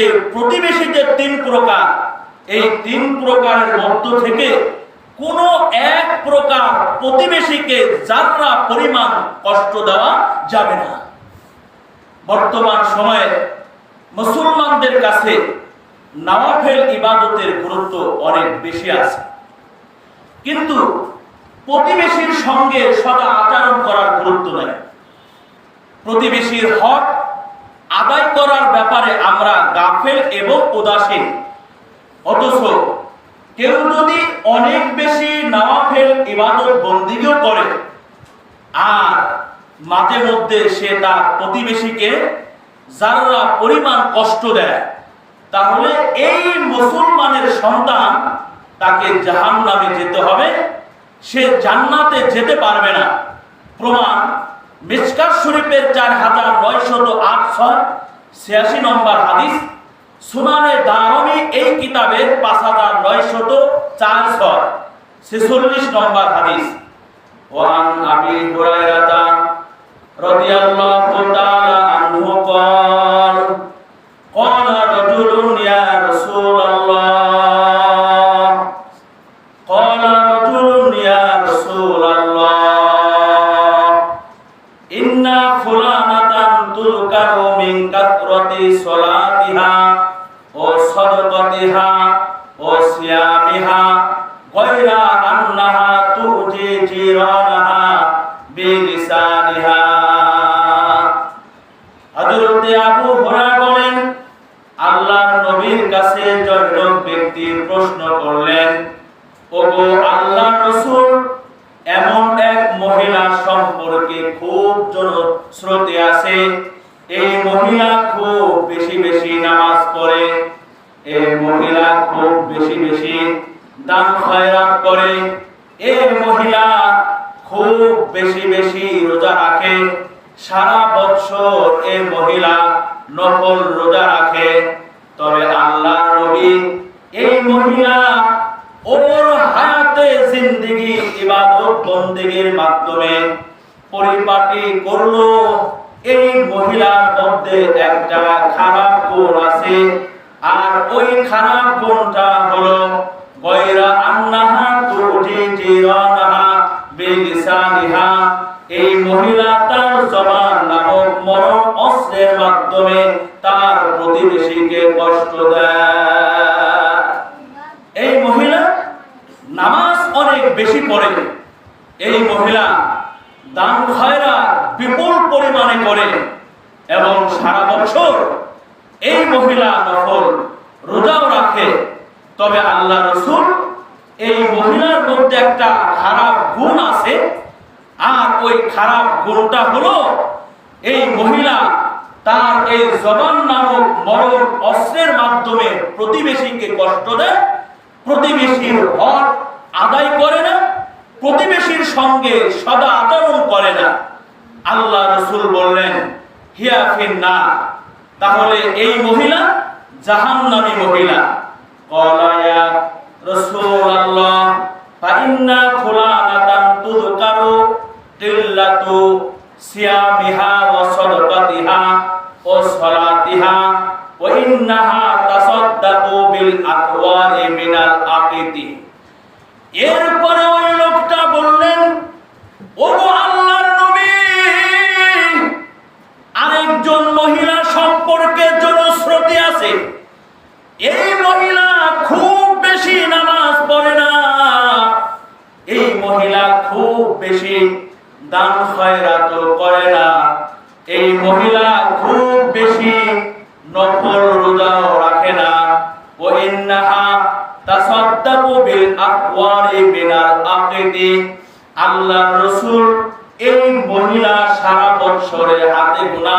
যে প্রতিবেশী যে তিন প্রকার, এই তিন প্রকারের মধ্য থেকে কোনো এক প্রকার প্রতিবেশীকে যাত্রা, পরিমাণ, কষ্ট দেওয়া যাবে না। বর্তমান সময়ে মুসলমানদের কাছে নওয়াফেল ইবাদতের গুরুত্ব অনেক বেশি আছে। কিন্তু প্রতিবেশীর সঙ্গে সদা আচরণ করার গুরুত্ব নেই। প্রতিবেশীর হক আদায় করার ব্যাপারে আমরা গাফেল এবং উদাসীন। অথচ কেউ যদি অনেক বেশি নওয়াফেল, ইবাদত বন্দিগিও করে, আর মাঝে মধ্যে সে তার প্রতিবেশীকে যারা পরিমাণ কষ্ট দেয়, তাহলে এই মুসলমানের সন্তান তাকে জাহান নামে যেতে হবে। সে জান্নাতে যেতে পারবে না। প্রমাণ মিসকার শরীফের চার হাজার নয়শত আট ছয় ছিয়াশি নম্বর হাদিস সুনানে দারমি এই কিতাবের পাঁচ হাজার নয়শত চার ছয় ছেচল্লিশ নম্বর হাদিস ওয়ান আবি হুরায়রাতা রাদিয়াল্লাহু তাআলা আনহু قال قال তুনসাহু মিন কাসরাতি সালাতিহা, ও সাদাকাতিহা, ও সিয়ামিহা, গায়রা আন্নাহা তুজি জিরানাহা বিলিসানিহা। হযরত আবু হুরায়রা বলেন, আল্লাহর নবীর কাছে জয়লোক ব্যক্তি প্রশ্ন করলেন, ওগো আল্লাহ রাসূল, এমন এক মহিলা সম্পর্কে খুব জনশ্রুতি আছে এই মহিলা খুব বেশি বেশি নামাজ পড়ে, এই মহিলা খুব বেশি বেশি দান খয়রাত করে, এই মহিলা খুব বেশি বেশি রোজা রাখে, সারা বছর এই মহিলা নফল রোজা রাখে। তবে আল্লাহ নবী এই মহিলা ওর হায়াতে জিন্দেগি, ইবাদত বন্দেগীর মাধ্যমে পরিপাটি করল। এই মহিলার মধ্যে একটা খারাপ গুণ আছে, আর ওই খারাপ গুণটা হলো গয়রা আন্নাহা তুজি জিরানাহা বিলিসানিহা। এই মহিলা তার জবান নামক মরণ অস্ত্রের মাধ্যমে তার প্রতিবেশীকে কষ্ট দেয়। এই মহিলা নামাজ অনেক বেশি পড়ে। এই মহিলা দান খয়রা বিপুল পরিমাণে করে এবং সারা বছর এই মহিলা নফল রোজাও রাখে, তবে আল্লাহ রসুল এই মহিলার মধ্যে একটা খারাপ গুণ আছে। আর ওই খারাপ গুণটা হলো এই মহিলা তার এই জবান নামক মরণ অস্ত্রের মাধ্যমে প্রতিবেশীকে কষ্ট দেয়, প্রতিবেশীর হক আদায় করে না, প্রতিবেশীর সঙ্গে সদা আচরণ করে না। আল্লাহ রসুল বললেন হিয়াফিন না তাহলে এই মহিলা জাহান্নামী মহিলা। কলায়া রসুল আল্লাহ ফাইন্না কিল্লাতু সিয়ামিহা ইন্নাহা বিল আকওয়ারি মিনাল আকিতি। এরপরে ওই লোকটা বললেন, ওগো আছে এই মহিলা খুব বেশি নামাজ পড়ে না। এই মহিলা খুব বেশি দান খয়রাত করে না। এই মহিলা খুব বেশি নফল রোজাও রাখে না। ও ইন্নাহা তাসাদ্দাকু বিল আকওয়ারি মিনাল আকিদি। আল্লাহ রসুল এই মহিলা সারা বছরে হাতে গোনা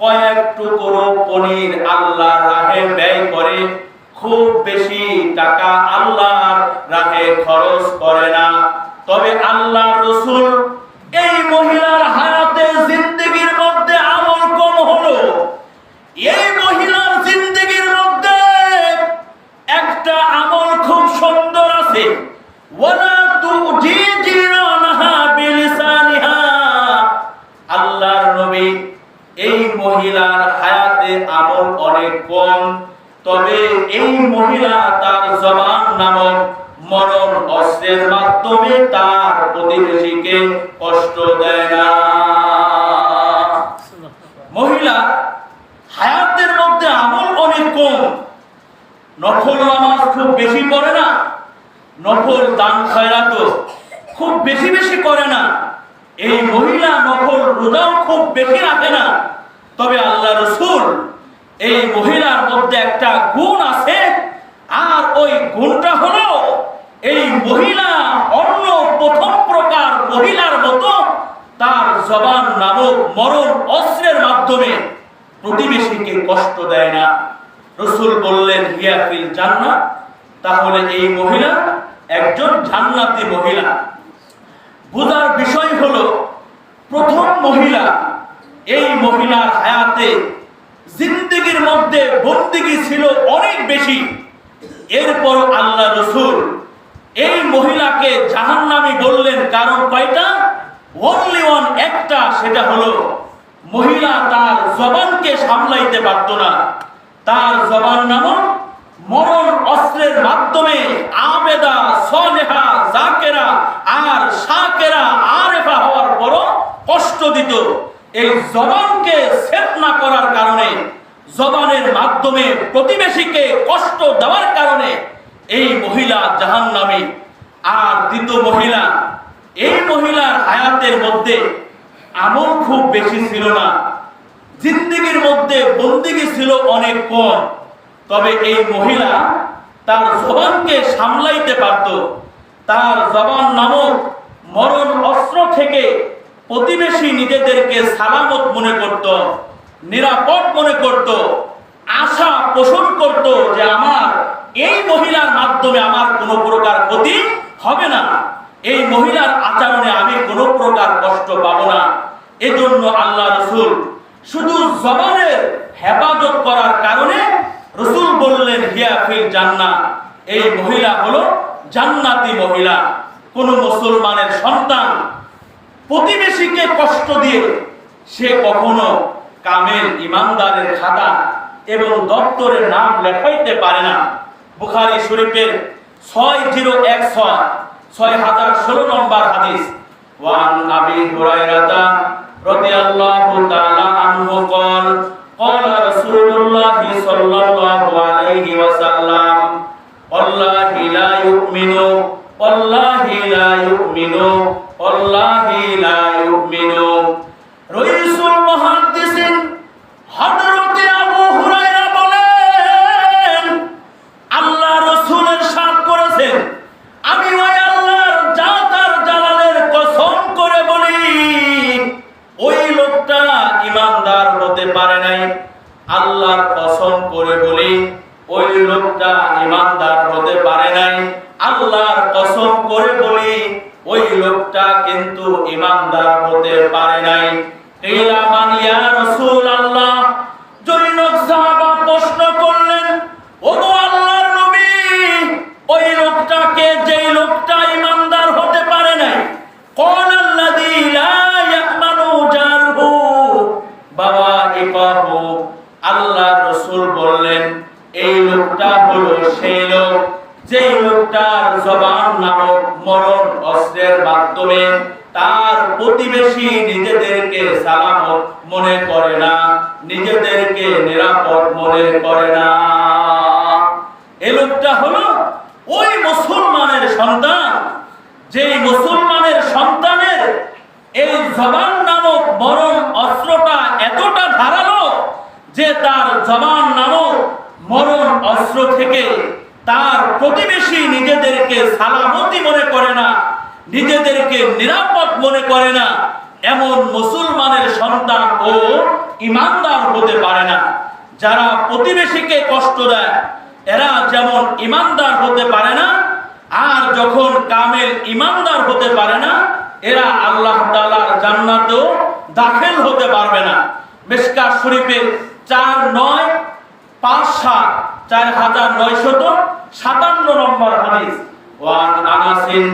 কয়েক টুকরো পনির আল্লাহর রাহে ব্যয় করে খুব বেশি টাকা আল্লাহর রাহে খরচ করে না। তবে আল্লাহ রসুল এই মহিলার হায়াতে জিন্দগির মধ্যে আমল কম হলো। এই মহিলার জিন্দগির মধ্যে একটা আমল খুব সুন্দর আছে। আল্লাহর নবী এই মহিলার হায়াতে আমল অনেক কম। তবে এই মহিলা তার জবান নামক মরণ অস্ত্রের মাধ্যমে তার প্রতিবেশীকে কষ্ট দেয় না। মহিলা, হায়াতের মধ্যে আমল অনেক কম। নফল নামাজ খুব বেশি পড়ে না। নফল দান খয়রাত খুব বেশি বেশি করে না। এই মহিলা নফল রোজাও খুব বেশি রাখে না। তবে আল্লাহ রসুল এই মহিলার মধ্যে একটা গুণ আছে, আর ওই গুণটা হলো এই মহিলা অন্য প্রথম প্রকার মহিলার মতো তার জবান নামক মরণ অস্ত্রের মাধ্যমে প্রতিবেশীকে কষ্ট দেয় না। রসুল বললেন, হিয়া ফিল জান্নাত। তাহলে এই মহিলা একজন জান্নাতি মহিলা। বোঝার বিষয় হলো, প্রথম মহিলা এই মহিলার হায়াতে জিন্দিগির মধ্যে বন্দিগি ছিল অনেক বেশি। এরপর আল্লাহ রসুল এই মহিলাকে জাহান্নামী বললেন, কারণ কয়টা? অনলি ওয়ান একটা, সেটা হলো মহিলা তার জবানকে সামলাইতে পারত না। তার জবান নামক মরণ অস্ত্রের মাধ্যমে আবেদা সনেহা জাকেরা আর শাকেরা আরেফা হওয়ার পরও কষ্ট দিত। এই জবানকে সেট না করার কারণে, জবানের মাধ্যমে প্রতিবেশীকে কষ্ট দেওয়ার কারণে এই মহিলা জাহান্নামী আর দ্বিতীয় মহিলা, এই মহিলার হায়াতের মধ্যে আমল খুব বেশি ছিল না। জিন্দিগির মধ্যে বন্দিগি ছিল অনেক কম। তবে এই মহিলা তার জবানকে সামলাইতে পারত। তার জবান নামক মরণ অস্ত্র থেকে প্রতিবেশী নিজেদেরকে সালামত মনে করত, নিরাপদ মনে করত, আশা পোষণ করত যে আমার এই মহিলার মাধ্যমে আমার কোনো প্রকার ক্ষতি হবে না। এই মহিলার আচরণে আমি কোনো প্রকার কষ্ট পাব না। এজন্য আল্লাহ রসুল শুধু জবানের হেফাজত করার কারণে রসুল বললেন, হিয়া ফিল জান্নাত এই মহিলা হলো জান্নাতি মহিলা। কোন মুসলমানের সন্তান প্রতিবেশীকে কষ্ট দিয়ে সে কখনো কামেল ইমানদারের খাতা এবং দপ্তরের নাম লেখাইতে পারে না বুখারী শরীফের ছয় জিরো এক ছয় ছয় হাজার ষোলো নম্বর হাদিস ওয়ান আবি হুরায়রাতা রাদিয়াল্লাহু তাআলা আনহু قال قال رسول الله صلى الله عليه وسلم لا ইমানদার পারে নাই। কিলা মান ইয়া রাসূলুল্লাহ জৈনক সাহাবা প্রশ্ন করলেন, ওগো আল্লাহর নবী, ওই লোকটাকে যেই লোকটা ইমানদার হতে পারে নাই? কোন আল্লাযী লা ইয়ামানু জারহু। বাবা ইকাহু আল্লাহ রাসূল বললেন, এই লোকটা হলো সেই লোক, যেই লোকটার জবান নামক মরণ অস্ত্রের মাধ্যমে প্রতিবেশী নিজেদেরকে সালামত মনে করে না, নিজেদেরকে নিরাপদ মনে করে না। এই লোকটা হলো ওই মুসলমানের সন্তান। যেই মুসলমানের সন্তানের এই জবান নামক মরণ অস্ত্রটা এতটা ধারালো যে তার জবান নামক মরণ অস্ত্র থেকে তার প্রতিবেশী নিজেদেরকে সালামতি মনে করে না নিজেদেরকে নিরাপদ মনে করে না, এমন মুসলমানের সন্তান ও ইমানদার হতে পারে না। যারা প্রতিবেশীকে কষ্ট দেয়, এরা যেমন ইমানদার হতে পারে না, আর যখন কামেল ইমানদার হতে পারে না, এরা আল্লাহ তাআলার জান্নাতেও দাখিল হতে পারবে না। মিশকা শরীফের চার নয়, পাঁচ সাত, চার হাজার নয়শত সাতান্ন নম্বর হাদিস। ওয়ান আনাসিন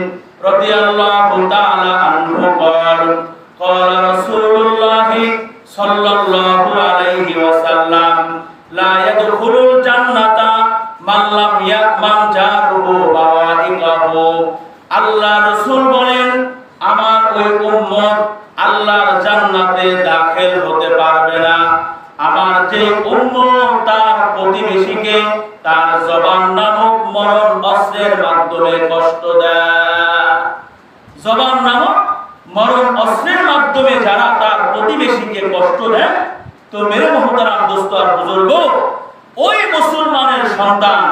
দাখিল হতে পারবে না। আমার যে তার তার জবান নামক মরণ অস্ত্রের মাধ্যমে কষ্ট দেয়। জবান নামক মরণ অস্ত্রের মাধ্যমে যারা তার প্রতিবেশীকে কষ্ট দেয়, তো মেরে মহতারাম দোস্ত আর বুজুর্গ, ওই মুসলমানের সন্তান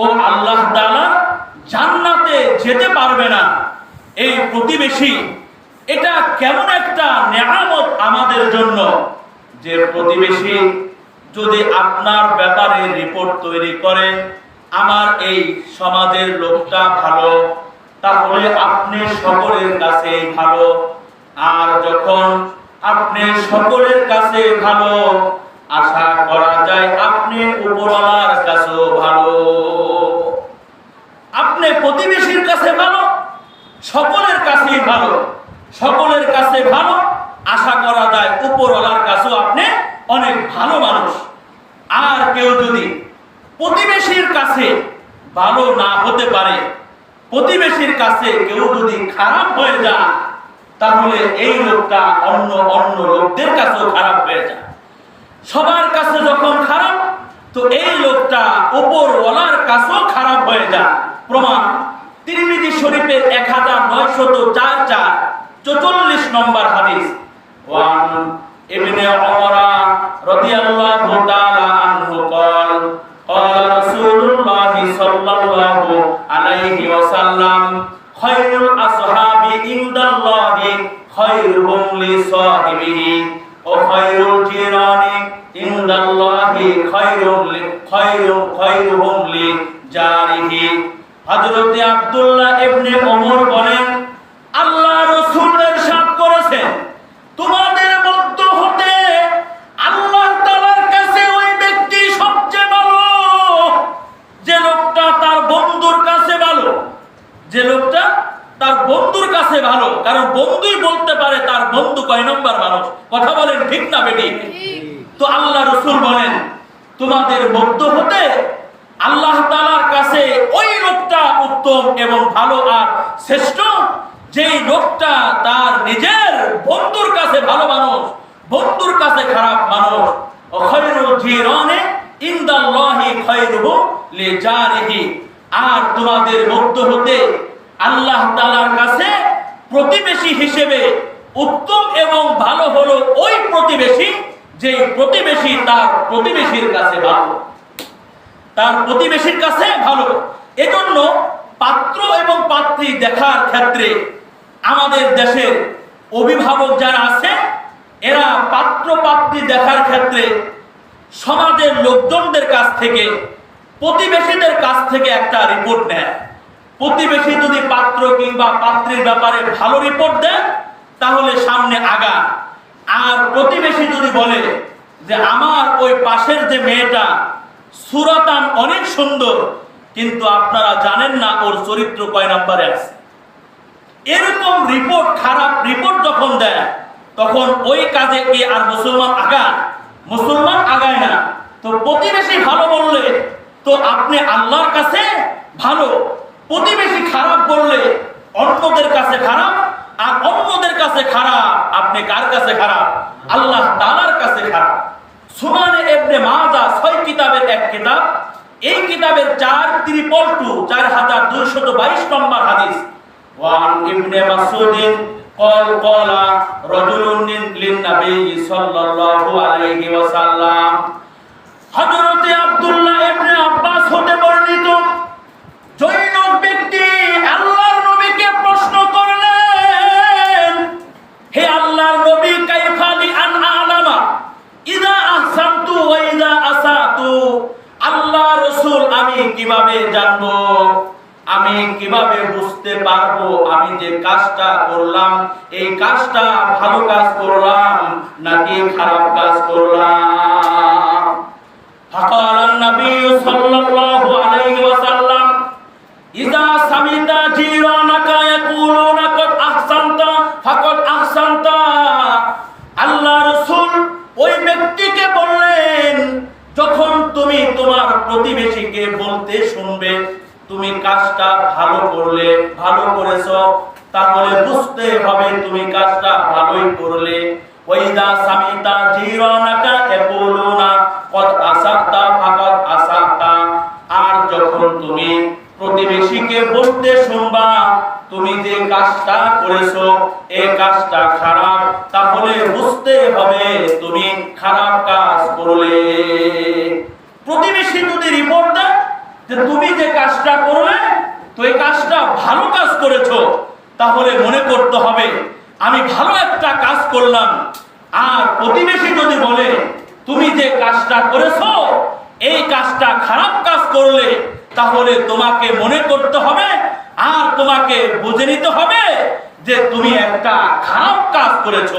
ও আল্লাহ তাআলা জান্নাতে যেতে পারবে না। এই প্রতিবেশী, এটা কেমন একটা নেয়ামত আমাদের জন্য যে প্রতিবেশী যদি আপনার ব্যাপারে রিপোর্ট তৈরি করে, আমার এই সমাজের লোকটা ভালো তাহলে আপনি সকলের কাছে ভালো। আর যখন আপনি সকলের কাছে ভালো, আশা করা যায় আপনি উপরওয়ালার কাছেও ভালো। আপনি প্রতিবেশীর কাছে ভালো, সকলের কাছেই ভালো, সকলের কাছে ভালো, আশা করা যায় উপরওয়ালার কাছেও আপনি অনেক ভালো মানুষ। আর কেউ যদি প্রতিবেশীর কাছে ভালো না হতে পারে প্রতিবেশীর কাছে কেউ যদি খারাপ হয়ে যায় তাহলে এই লোকটা অন্য অন্য লোকদের কাছেও খারাপ হয়ে যায় সবার কাছে যখন খারাপ তো এই লোকটা উপরওয়ালার কাছেও খারাপ হয়ে যায় প্রমাণ তিরমিজি শরীফের এক হাজার নয়শত চার চার চৌচল্লিশ নম্বর হাদিস ওয়ান ইবনে ওমরা রাদিয়াল্লাহু তাআলা আনহু قال قال رسول الله صلى الله আলাইহি ওয়াসাল্লাম, খায়রুল আসহাবি ইনদাল্লাহি, খায়রুহুম লিসাহিবিহি ও খায়রুল জিরানি ইনদাল্লাহি খায়রুল লি খায়রু খায়রুহুম লি জারিহি। হযরত আব্দুল্লাহ ইবনে ওমর বলেন, আল্লাহ কাছে ভালো, কারণ বন্ধুই বলতে পারে তার বন্ধু কয় নম্বর মানুষ। কথা বলেন ঠিক না বেটি? তো আল্লাহ রসুল বলেন, তোমাদের মধ্য হতে আল্লাহ তালার কাছে ওই লোকটা উত্তম এবং ভালো আর শ্রেষ্ঠ, যেই লোকটা তার নিজের বন্ধুর কাছে ভালো মানুষ, বন্ধুর কাছে খারাপ মানুষ। আর তোমাদের মধ্য হতে আল্লাহ তাআলার কাছে প্রতিবেশী হিসেবে উত্তম এবং ভালো হলো ওই প্রতিবেশী যে প্রতিবেশী তার প্রতিবেশীর কাছে ভালো। তার প্রতিবেশীর কাছে ভালো। এজন্য পাত্র এবং পাত্রী দেখার ক্ষেত্রে আমাদের দেশের অভিভাবক যারা আছে এরা পাত্র পাত্রী দেখার ক্ষেত্রে সমাজের লোকজনদের কাছ থেকে, প্রতিবেশীদের কাছ থেকে একটা রিপোর্ট নেয়। প্রতিবেশী যদি পাত্র কিংবা পাত্রের ব্যাপারে ভালো রিপোর্ট দেয় তাহলে সামনে আগা। আর প্রতিবেশী যদি বলে যে আমার ওই পাশের যে মেয়েটা সুরাতান অনেক সুন্দর, কিন্তু আপনারা জানেন না ওর চরিত্র কয় নম্বরে আছে। এরকম রিপোর্ট খারাপ রিপোর্ট যখন দেয়, তখন ওই কাজে কি আর মুসলমান আগায়? মুসলমান আগায় না। তো প্রতিবেশী ভালো বললে, তো আপনি আল্লাহর কাছে ভালো। প্রতিবেশী খারাপ বললে অন্যদের কাছে খারাপ, আর অন্যদের কাছে খারাপ, আপনি কার কাছে খারাপ? আল্লাহ তালার কাছে খারাপ। সুমানে এবনে মাজা ছয় কিতাবের এক কিতাব। এই কিতাবের চার ত্রিপল টু, চার হাজার দুইশত বাইশ নম্বর হাদিস। ওয়ান ইবনে মাসুদিন কল, কলা রজুলুন লিন নবী সাল্লাল্লাহু আলাইহি ওয়াসাল্লাম। হযরতে আব্দুল্লাহ ইবনে আব্বাস কিভাবে জানবো আমি কিভাবে বুঝতে পারবো আমি যে কাজটা করলাম এই কাজটা ভালো কাজ করলাম নাকি খারাপ কাজ করলাম فقال النبي صلى الله عليه وسلم إذا سمعت جيرانك يقولون قد أحسنت فقد أحسنت আল্লাহ রসুল ওই ব্যক্তিকে বললেন যখন তুমি তোমার প্রতিবেশীকে বলতে শুনবে, তুমি কাজটা ভালো করলে, ভালো করেছ, তাহলে বুঝতে হবে তুমি কাজটা ভালোই করলে। সামিতা আর যখন তুমি প্রতিবেশীকে বলতে শুনবা, তুমি যে কাজটা করেছ এই কাজটা খারাপ, তাহলে বুঝতে হবে তুমি খারাপ কাজ করলে। প্রতিবেশী যদি রিপোর্ট দেয়, যে তুমি যে কাজটা করলে, তো এই কাজটা ভালো কাজ করেছ, তাহলে মনে করতে হবে, আমি ভালো একটা কাজ করলাম। আর প্রতিবেশী যদি বলে, তুমি যে কাজটা করেছ, এই কাজটা খারাপ কাজ করলে, তাহলে তোমাকে মনে করতে হবে, আর তোমাকে বুঝে নিতে হবে যে তুমি একটা খারাপ কাজ করেছ।